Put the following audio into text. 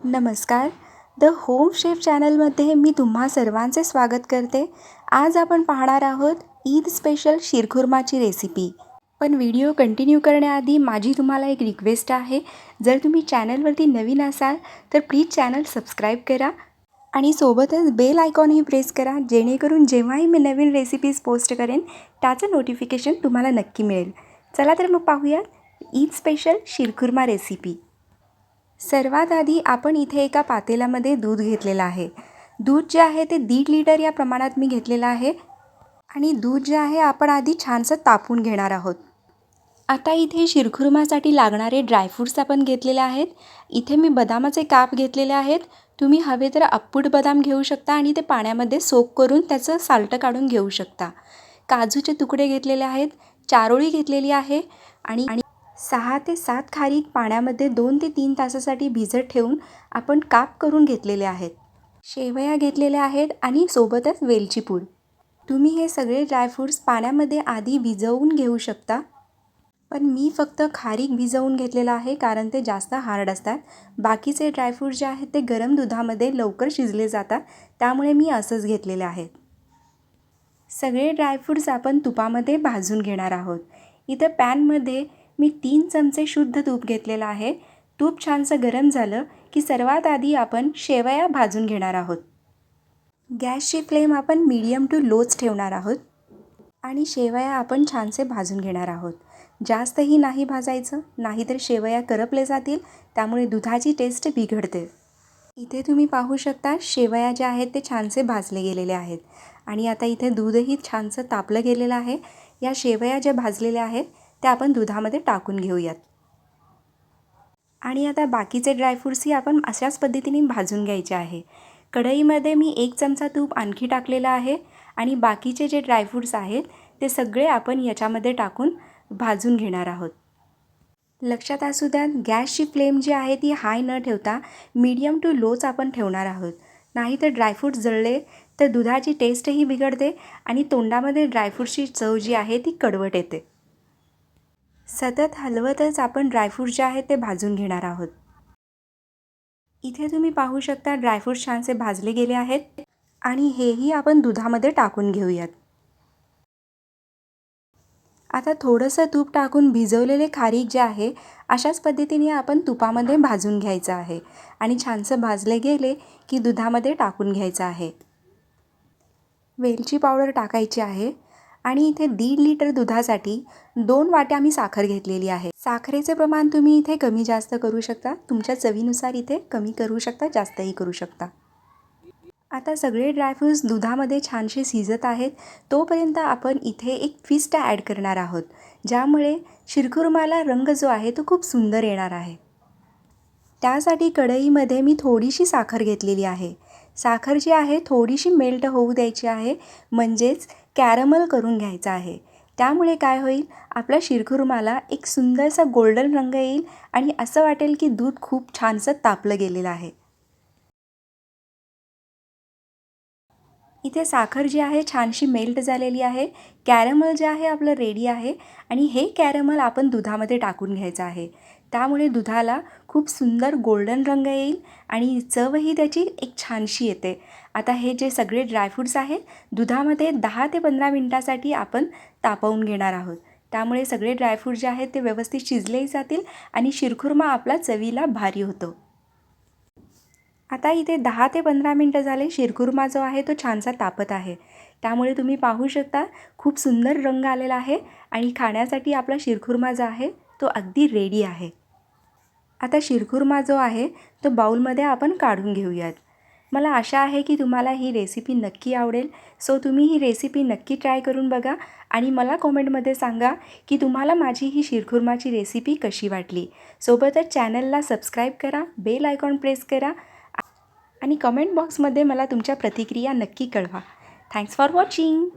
नमस्कार. The home chef चॅनलमध्ये मी तुम्हा सर्वांचे स्वागत करते. आज आपण पाहणार आहोत ईद स्पेशल शिरखुर्माची रेसिपी. पण व्हिडिओ कंटिन्यू करण्याआधी माझी तुम्हाला एक रिक्वेस्ट आहे. जर तुम्ही चॅनलवरती नवीन असाल तर प्लीज चॅनल सबस्क्राईब करा आणि सोबतच बेल आयकॉनही प्रेस करा जेणेकरून जेव्हाही मी नवीन रेसिपीज पोस्ट करेन त्याचं नोटिफिकेशन तुम्हाला नक्की मिळेल. चला तर मग पाहूयात ईद स्पेशल शिरखुर्मा रेसिपी. सर्वात आधी आपण इथे एका पातेल्यामध्ये दूध घेतलेलं आहे. दूध जे आहे ते दीड लिटर या प्रमाणात मी घेतलेलं आहे. आणि दूध जे आहे आपण आधी छानसं तापून घेणार आहोत. आता इथे शिरखुर्मासाठी लागणारे ड्रायफ्रूट्स आपण घेतलेले आहेत. इथे मी बदामाचे काप घेतलेले आहेत. तुम्ही हवे तर अप्पूट बदाम घेऊ शकता आणि ते पाण्यामध्ये सोक करून त्याचं साल्टं काढून घेऊ शकता. काजूचे तुकडे घेतलेले आहेत. चारोळी घेतलेली आहे. आणि आणि सहा ते सात खारीक पाण्यामध्ये दोन ते तीन तासासाठी भिजत ठेवून आपण काप करून घेतलेले आहेत. शेवया घेतलेल्या आहेत आणि सोबतच वेलची पूड. तुम्ही हे सगळे ड्रायफ्रूट्स पाण्यामध्ये आधी भिजवून घेऊ शकता. पण मी फक्त खारीक भिजवून घेतलेलं आहे कारण ते जास्त हार्ड असतात. बाकीचे ड्रायफ्रूट जे आहेत ते गरम दुधामध्ये लवकर शिजले जातात. त्यामुळे मी असंच घेतलेले आहेत. सगळे ड्रायफ्रूट्स आपण तुपामध्ये भाजून घेणार आहोत. इथं पॅनमध्ये मी तीन चमचे शुद्ध तूप घेतलेलं आहे. तूप छानसं गरम झालं की सर्वात आधी आपण शेवया भाजून घेणार आहोत. गॅसची फ्लेम आपण मीडियम टू लोच ठेवणार आहोत आणि शेवया आपण छानसे भाजून घेणार आहोत. जास्तही नाही भाजायचं नाहीतर शेवया करपले जातील त्यामुळे दुधाची टेस्ट बिघडते. इथे तुम्ही पाहू शकता शेवया ज्या आहेत ते छानसे भाजले गेलेले आहेत. आणि आता इथे दूधही छानसं तापलं गेलेलं आहे. या शेवया ज्या भाजलेल्या आहेत त्या आपण दुधामध्ये टाकून घेऊयात. आणि आता बाकीचे ड्रायफ्रूट्सही आपण अशाच पद्धतीने भाजून घ्यायचे आहे. कढईमध्ये मी एक चमचा तूप आणखी टाकलेला आहे आणि बाकीचे जे ड्रायफ्रूट्स आहेत ते सगळे आपण याच्यामध्ये टाकून भाजून घेणार आहोत. लक्षात असू द्या गॅसची फ्लेम जी आहे ती हाय न ठेवता मीडियम टू लोच आपण ठेवणार आहोत. नाही तर ड्रायफ्रूट्स जळले तर दुधाची टेस्टही बिघडते आणि तोंडामध्ये ड्रायफ्रूटची चव जी आहे ती कडवट येते. सतत हलवतच आपण ड्रायफ्रूट जे आहेत ते भाजून घेणार आहोत. इथे तुम्ही पाहू शकता ड्रायफ्रूट छानसे भाजले गेले आहेत आणि हेही आपण दुधामध्ये टाकून घेऊयात. आता थोडंसं तूप टाकून भिजवलेले खारीक जे आहे अशाच पद्धतीने आपण तुपामध्ये भाजून घ्यायचं आहे आणि छानसं भाजले गेले की दुधामध्ये टाकून घ्यायचं आहे. वेलची पावडर टाकायची आहे. आणि इथे दीड लिटर दुधासाठी दोन वाट्या मी साखर घेतलेली आहे. साखरेचे प्रमाण तुम्ही इथे कमी जास्त करू शकता. तुमच्या चवीनुसार इथे कमी करू शकता जास्तही करू शकता. आता सगळे ड्रायफ्रूट्स दुधामध्ये छानसे शिजत आहेत. तोपर्यंत आपण इथे एक ट्विस्ट ॲड करणार आहोत. ज्यामुळे शिरखुर्माला रंग जो आहे तो खूप सुंदर येणार आहे. त्यासाठी कढईमध्ये मी थोडीशी साखर घेतलेली आहे. साखर जी आहे थोडीशी मेल्ट होऊ द्यायची आहे. म्हणजेच कॅरमल करून घ्यायचा आहे. त्यामुळे काय होईल? आपल्या शिरखुर्माला एक सुंदरसा गोल्डन रंग येईल आणि असं वाटेल की दूध खूप छानसं तापलं गेलेलं आहे. इथे साखर जी आहे छानशी मेल्ट झालेली आहे. कॅरमल जे आहे आपलं रेडी आहे आणि हे कॅरमल आपण दुधामध्ये टाकून घ्यायचं आहे. त्यामुळे दुधाला खूप सुंदर गोल्डन रंग येईल आणि चवही त्याची एक छानशी येते. आता हे जे सगळे ड्रायफ्रूट्स आहेत दुधामध्ये दहा ते पंधरा मिनटासाठी आपण तापवून घेणार आहोत. त्यामुळे सगळे ड्रायफ्रूट जे आहेत ते व्यवस्थित शिजलेही जातील आणि शिरखुर्मा आपला चवीला भारी होतो. आता इथे दहा ते पंधरा मिनटं झाले शिरखुर्मा जो आहे तो छानसा तापत आहे. त्यामुळे तुम्ही पाहू शकता खूप सुंदर रंग आलेला आहे आणि खाण्यासाठी आपला शिरखुर्मा जो आहे तो अगदी रेडी आहे. आता शिरखुर्मा जो आहे तो बाऊलमध्ये आपण काढून घेऊयात. मला आशा आहे की तुम्हाला ही रेसिपी नक्की आवडेल. सो तुम्ही ही रेसिपी नक्की ट्राय करून बघा आणि मला कॉमेंटमध्ये सांगा की तुम्हाला माझी ही शिरखुर्माची रेसिपी कशी वाटली. सोबतच चॅनलला सबस्क्राईब करा बेल आयकॉन प्रेस करा आणि कमेंट बॉक्समध्ये मला तुमच्या प्रतिक्रिया नक्की कळवा. Thanks for watching